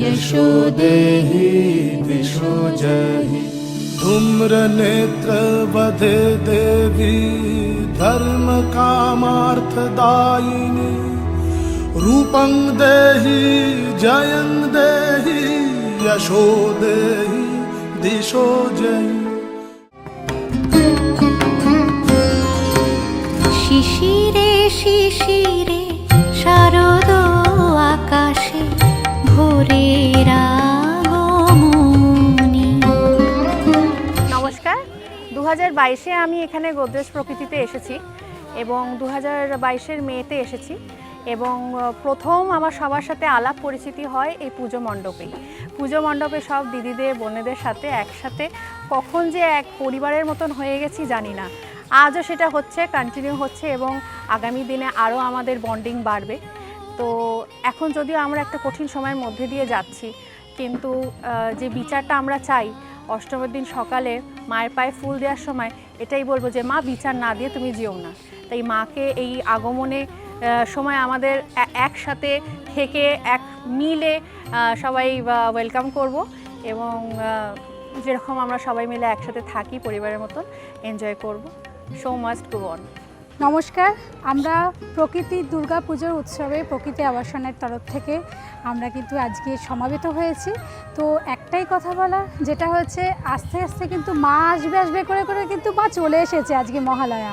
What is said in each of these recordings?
यशो देहि दिशो जहि धूम्रनेत्रवधे देवी धर्मकामार्थदायिनी रूपं देहि जयं देहि यशो देहि दिशो जयि শিশিরে শিশিরে শারদ আকাশে ভোরের আগমনী নমস্কার। দু হাজার বাইশে আমি এখানে গোদরেজ প্রকৃতিতে এসেছি এবং দু হাজার বাইশের মেতে এসেছি এবং প্রথম আমার সবার সাথে আলাপ পরিচিতি হয় এই পুজো মণ্ডপেই পুজো মণ্ডপে সব দিদিদের, বোনেদের সাথে একসাথে কখন যে এক পরিবারের মতন হয়ে গেছি জানি না। আজও সেটা হচ্ছে কন্টিনিউ হচ্ছে এবং আগামী দিনে আরও আমাদের বন্ডিং বাড়বে। তো এখন যদিও আমরা একটা কঠিন সময়ের মধ্যে দিয়ে যাচ্ছি, কিন্তু যে বিচারটা আমরা চাই অষ্টমীর দিন সকালে মায়ের পায়ে ফুল দেওয়ার সময়, এটাই বলব যে মা বিচার না দিয়ে তুমি যেও না। তাই মাকে এই আগমনে সময় আমাদের একসাথে থেকে এক মিলে সবাই ওয়েলকাম করব এবং যেরকম আমরা সবাই মিলে একসাথে থাকি পরিবারের মতন এনজয় করব। শো মাস্ট গো অন নমস্কার, আমরা প্রকৃতি দুর্গা পুজোর উৎসবে প্রকৃতি আবাসনের তরফ থেকে আমরা কিন্তু আজকে সমাবেত হয়েছি। তো একটাই কথা বলা যেটা হচ্ছে আস্তে আস্তে কিন্তু মা আসবে আসবে করে করে কিন্তু মা চলে এসেছে আজকে মহালয়া।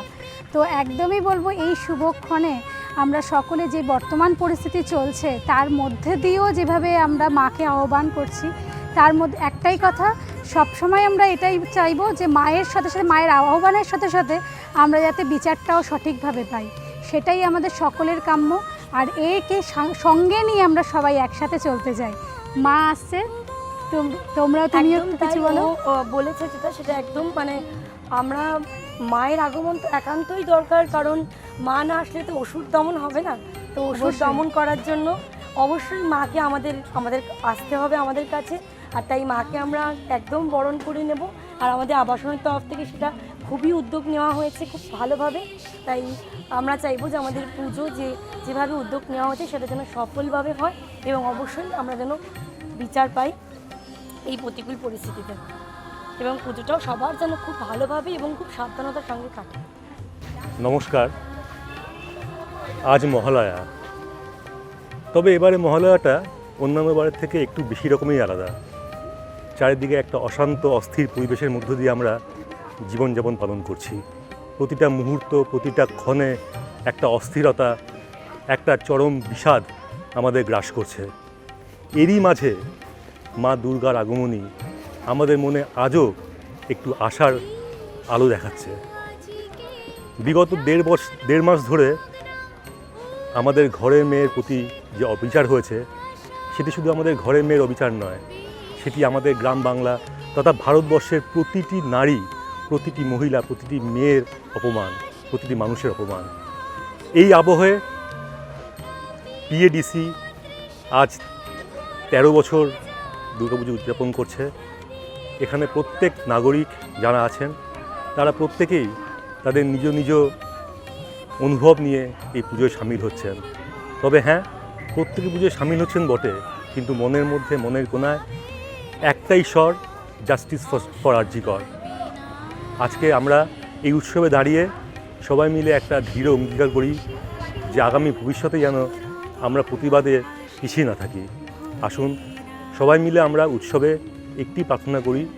তো একদমই বলব এই শুভক্ষণে আমরা সকলে যে বর্তমান পরিস্থিতি চলছে, তার মধ্যে দিয়েও যেভাবে আমরা মাকে আহ্বান করছি, তার মধ্যে একটাই কথা সবসময় আমরা এটাই চাইব যে মায়ের সাথে সাথে মায়ের আহ্বানের সাথে সাথে আমরা যাতে বিচারটাও সঠিকভাবে পাই। সেটাই আমাদের সকলের কাম্য। আর একে সঙ্গে নিয়ে আমরা সবাই একসাথে চলতে যাই মা আসছে তোম- তোমরাও তুমি একদম একটু তাই, কিছু বলো। বলেছে যেটা সেটা একদম মানে আমরা মায়ের আগমন তো একান্তই দরকার কারণ মা না আসলে তো ওষুধ দমন হবে না। তো ওষুধ দমন করার জন্য অবশ্যই মাকে আমাদের আমাদের আসতে হবে আমাদের কাছে। আর তাই মাকে আমরা একদম বরণ করে নেব। আর আমাদের আবাসনের তরফ থেকে সেটা খুবই উদ্যোগ নেওয়া হয়েছে খুব ভালোভাবে। তাই আমরা চাইব যে আমাদের পুজো যে, যেভাবে উদ্যোগ নেওয়া হয়েছে সেটা যেন সফলভাবে হয় এবং অবশ্যই আমরা যেন বিচার পাই এই প্রতিকূল পরিস্থিতিতে। এবং পুজোটাও সবার যেন খুব ভালোভাবে এবং খুব সাবধানতার সঙ্গে কাটে। নমস্কার। আজ মহালয়া। তবে এবারে মহালয়াটা অন্যান্য বারের থেকে একটু বেশি রকমই আলাদা। চারিদিকে একটা অশান্ত, অস্থির পরিবেশের মধ্য দিয়ে আমরা জীবনযাপন পালন করছি। প্রতিটা মুহূর্ত, প্রতিটা ক্ষণে একটা অস্থিরতা, একটা চরম বিষাদ আমাদের গ্রাস করছে। এরই মাঝে মা দুর্গার আগমনী আমাদের মনে আজও একটু আশার আলো দেখাচ্ছে। বিগত দেড় বছর দেড় মাস ধরে আমাদের ঘরের মেয়ের প্রতি যে অবিচার হয়েছে, সেটি শুধু আমাদের ঘরের মেয়ের অবিচার নয় সেটি আমাদের গ্রাম বাংলা তথা ভারতবর্ষের প্রতিটি নারী, প্রতিটি মহিলা, প্রতিটি মেয়ের অপমান, প্রতিটি মানুষের অপমান। এই আবহে পিএডিসি আজ তেরো বছর দুর্গাপুজো উদযাপন করছে। এখানে প্রত্যেক নাগরিক যারা আছেন, তারা প্রত্যেকেই তাদের নিজ নিজ অনুভব নিয়ে এই পুজোয় সামিল হচ্ছেন। তবে হ্যাঁ প্রত্যেকে পুজোয় সামিল হচ্ছেন বটে, কিন্তু মনের মধ্যে মনের কোনায় একটাই স্বর জাস্টিস ফর আর্জিকর আজকে আমরা এই উৎসবে দাঁড়িয়ে সবাই মিলে একটা দৃঢ় অঙ্গীকার করি যে আগামী ভবিষ্যতে যেন আমরা প্রতিবাদে পিছিয়ে না থাকি। আসুন, সবাই মিলে আমরা উৎসবে একটি প্রার্থনা করি।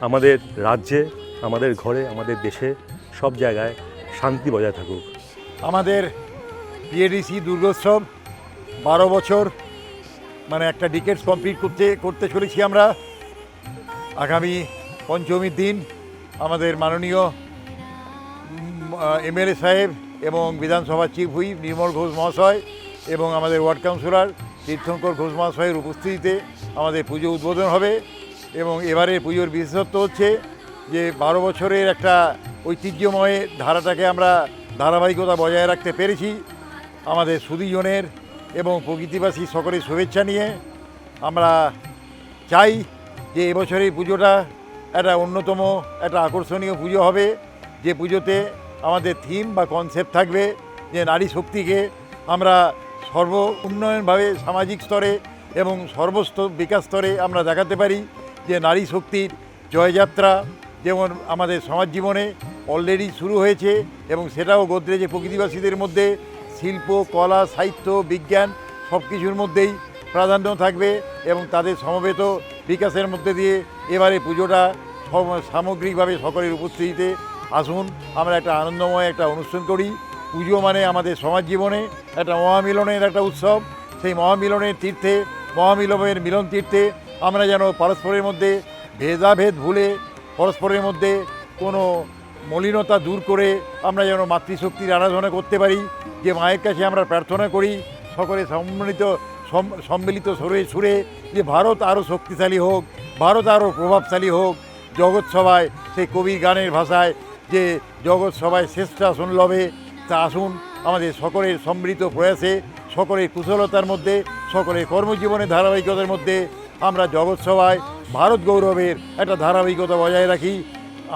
আমাদের রাজ্যে, আমাদের ঘরে, আমাদের দেশে সব জায়গায় শান্তি বজায় থাকুক। আমাদের পিএডিসি দুর্গোৎসব বারো বছর মানে একটা ডিকেটস কমপ্লিট করতে করতে চলেছি আমরা। আগামী পঞ্চমীর দিন আমাদের মাননীয় এমএলএ সাহেব এবং বিধানসভার চিফ হুইপ নির্মল ঘোষ মহাশয় এবং আমাদের ওয়ার্ড কাউন্সিলর তীর্থঙ্কর ঘোষ মহাশয়ের উপস্থিতিতে আমাদের পুজো উদ্বোধন হবে এবং এবারে পুজোর বিশেষত্ব হচ্ছে যে বারো বছরের একটা ঐতিহ্যময় ধারাটাকে আমরা ধারাবাহিকতা বজায় রাখতে পেরেছি। আমাদের সুদীজনের এবং প্রকৃতিবাসী সকলের শুভেচ্ছা নিয়ে আমরা চাই যে এবছর এই পুজোটা একটা অন্যতম, একটা আকর্ষণীয় পুজো হবে, যে পুজোতে আমাদের থিম বা কনসেপ্ট থাকবে যে নারী শক্তিকে আমরা সর্ব উন্নয়নভাবে সামাজিক স্তরে এবং সর্বস্ত বিকাশ স্তরে আমরা দেখাতে পারি যে নারী শক্তির জয়যাত্রা যেমন আমাদের সমাজ জীবনে অলরেডি শুরু হয়েছে এবং সেটাও গোদরেজে প্রকৃতিবাসীদের মধ্যে শিল্প, কলা, সাহিত্য, বিজ্ঞান সব কিছুর মধ্যেই প্রাধান্য থাকবে এবং তাদের সমবেত বিকাশের মধ্যে দিয়ে এবারে পুজোটা সামগ্রিকভাবে সকলের উপস্থিতিতে আসুন। আমরা একটা আনন্দময় একটা অনুষ্ঠান করি। পুজো মানে আমাদের সমাজ জীবনে একটা মহামিলনের একটা উৎসব। সেই মহামিলনের তীর্থে মহামিলনের মিলন তীর্থে আমরা যেন পরস্পরের মধ্যে ভেদাভেদ ভুলে, পরস্পরের মধ্যে কোনো মলিনতা দূর করে আমরা যেন মাতৃশক্তির আরাধনা করতে পারি, যে মায়ের কাছে আমরা প্রার্থনা করি, সকলে সম্মিলিত সম্মিলিত সুরে সুরে, যে ভারত আরও শক্তিশালী হোক, ভারত আরও প্রভাবশালী হোক, জগৎ সভায় সেই কবির গানের ভাষায় যে জগৎ সভায় শ্রেষ্ঠ আসন লবে, তা আসুন আমাদের সকলের সম্মিলিত প্রয়াসে, সকলের কুশলতার মধ্যে, সকলের কর্মজীবনের ধারাবাহিকতার মধ্যে, আমরা জগৎ সভায় ভারত গৌরবের একটা ধারাবাহিকতা বজায় রাখি।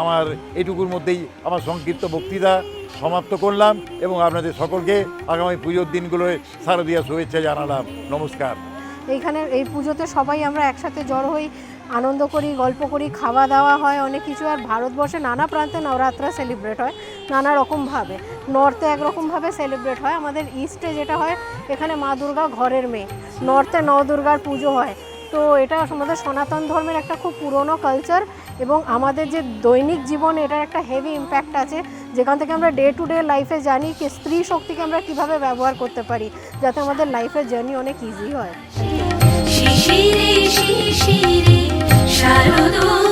আমার এটুকুর মধ্যেই আমার সংক্ষিপ্ত বক্তৃতা সমাপ্ত করলাম এবং আপনাদের সকলকে আগামী পুজোর দিনগুলোয় শারদীয় শুভেচ্ছা জানালাম। নমস্কার। এইখানে এই পুজোতে সবাই আমরা একসাথে জড়ো হই, আনন্দ করি, গল্প করি খাওয়া দাওয়া হয়, অনেক কিছু। আর ভারতবর্ষে নানা প্রান্তে নবরাত্রা সেলিব্রেট হয়, নানা রকমভাবে নর্থে একরকমভাবে সেলিব্রেট হয়। আমাদের ইস্টে যেটা হয়, এখানে মা দুর্গা ঘরের মেয়ে। নর্থে ন দুর্গার পুজো হয়। তো এটা আমাদের সনাতন ধর্মের একটা খুব পুরনো কালচার এবং আমাদের যে দৈনিক জীবনে এটার একটা হেভি ইম্প্যাক্ট আছে, যেখান থেকে আমরা ডে টু ডে লাইফে জানি কি স্ত্রী শক্তিকে আমরা কীভাবে ব্যবহার করতে পারি, যাতে আমাদের লাইফের জার্নি অনেক ইজি হয়। শিশিরে শিশিরে শারদোল